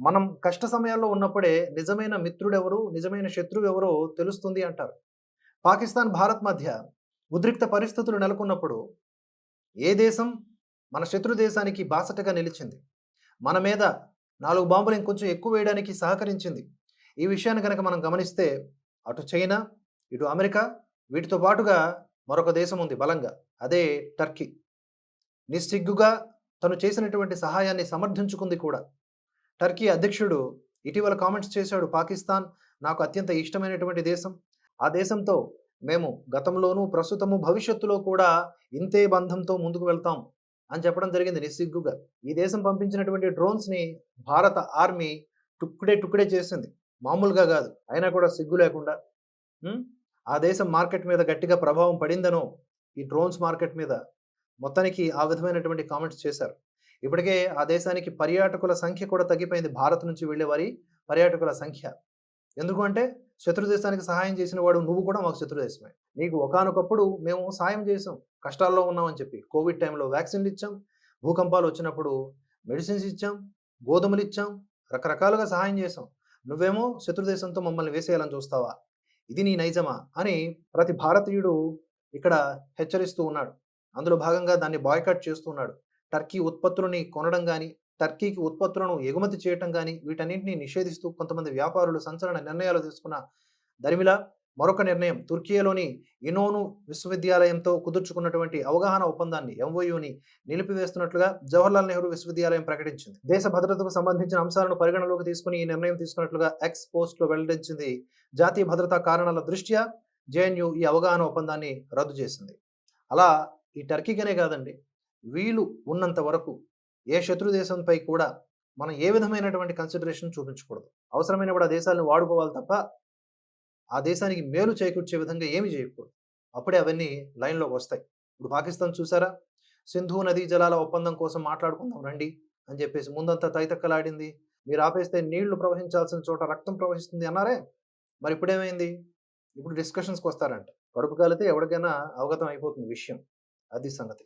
మనం కష్ట సమయాల్లో ఉన్నప్పుడే నిజమైన మిత్రుడెవరు నిజమైన శత్రువు ఎవరో తెలుస్తుంది అంటారు. పాకిస్తాన్ భారత్ మధ్య ఉద్రిక్త పరిస్థితులు నెలకొన్నప్పుడు ఏ దేశం మన శత్రు దేశానికి బాసటగా నిలిచింది? మన మీద నాలుగు బాంబులు ఇంకొంచెం ఎక్కువ వేయడానికి సహకరించింది. ఈ విషయాన్ని కనుక మనం గమనిస్తే అటు చైనా ఇటు అమెరికా వీటితో పాటుగా మరొక దేశం ఉంది బలంగా అదే టర్కీ. నిస్సిగ్గుగా తను చేసినటువంటి సహాయాన్ని సమర్థించుకుంది కూడా. టర్కీ అధ్యక్షుడు ఇటీవల కామెంట్స్ చేశాడు పాకిస్తాన్ నాకు అత్యంత ఇష్టమైనటువంటి దేశం. ఆ దేశంతో మేము గతంలోనూ ప్రస్తుతము భవిష్యత్తులో కూడా ఇంతే బంధంతో ముందుకు వెళ్తాం అని చెప్పడం జరిగింది నిస్సిగ్గుగా. ఈ దేశం పంపించినటువంటి డ్రోన్స్ని భారత ఆర్మీ టుక్కుడే టుక్కుడే చేసింది. మామూలుగా కాదు అయినా కూడా సిగ్గు లేకుండా. ఆ దేశం మార్కెట్ మీద గట్టిగా ప్రభావం పడిందనో ఈ డ్రోన్స్ మార్కెట్ మీద మొత్తానికి ఆ విధమైనటువంటి కామెంట్స్ చేశారు. ఇప్పటికే ఆ దేశానికి పర్యాటకుల సంఖ్య కూడా తగ్గిపోయింది. భారత్ నుంచి వెళ్ళే వారి పర్యాటకుల సంఖ్య. ఎందుకు అంటే శత్రు దేశానికి సహాయం చేసిన వాడు నువ్వు కూడా మాకు శత్రు దేశమే. నీకు ఒకానొకప్పుడు మేము సాయం చేసాం కష్టాల్లో ఉన్నామని చెప్పి. కోవిడ్ టైంలో వ్యాక్సిన్లు ఇచ్చాం. భూకంపాలు వచ్చినప్పుడు మెడిసిన్స్ ఇచ్చాం. గోధుమలు ఇచ్చాం. రకరకాలుగా సహాయం చేసాం నువ్వేమో శత్రు దేశంతో మమ్మల్ని వేసేయాలని చూస్తావా? ఇది నీ నైజమా? అని ప్రతి భారతీయుడు ఇక్కడ హెచ్చరిస్తూ ఉన్నాడు. అందులో భాగంగా దాన్ని బాయ్కట్ చేస్తున్నాడు టర్కీ ఉత్పత్తులని కొనడం కానీ టర్కీకి ఉత్పత్తులను ఎగుమతి చేయటం కానీ వీటన్నింటినీ నిషేధిస్తూ కొంతమంది వ్యాపారులు సంచలన నిర్ణయాలు తీసుకున్న దరిమిలా మరొక నిర్ణయం తుర్కియాలోని ఇనోను విశ్వవిద్యాలయంతో కుదుర్చుకున్నటువంటి అవగాహన ఒప్పందాన్ని ఎంఓయూని నిలిపివేస్తున్నట్లుగా జవహర్లాల్ నెహ్రూ విశ్వవిద్యాలయం ప్రకటించింది. దేశ భద్రతకు సంబంధించిన అంశాలను పరిగణలోకి తీసుకుని ఈ నిర్ణయం తీసుకున్నట్లుగా ఎక్స్ పోస్ట్లో వెల్లడించింది జాతీయ భద్రతా కారణాల దృష్ట్యా జేఎన్యు ఈ అవగాహన ఒప్పందాన్ని రద్దు చేసింది. అలా ఈ టర్కీకనే కాదండి. వీలు ఉన్నంత వరకు ఏ శత్రు దేశంపై కూడా మనం ఏ విధమైనటువంటి కన్సిడరేషన్ చూపించకూడదు. అవసరమైనప్పుడు ఆ దేశాలను వాడుకోవాలి తప్ప ఆ దేశానికి మేలు చేకూర్చే విధంగా ఏమి చేయకూడదు. అప్పుడే అవన్నీ లైన్లోకి వస్తాయి. ఇప్పుడు పాకిస్తాన్ చూసారా? సింధు నదీ జలాల ఒప్పందం కోసం మాట్లాడుకుందాం రండి అని చెప్పేసి ముందంతా తైతక్కలాడింది. మీరు ఆపేస్తే నీళ్ళు ప్రవహించాల్సిన చోట రక్తం ప్రవహిస్తుంది అన్నారే? మరి ఇప్పుడేమైంది? ఇప్పుడు డిస్కషన్స్కి వస్తారంట కడుపు కాలితే ఎవరికైనా అవగతం అయిపోతుంది విషయం. అది సంగతి.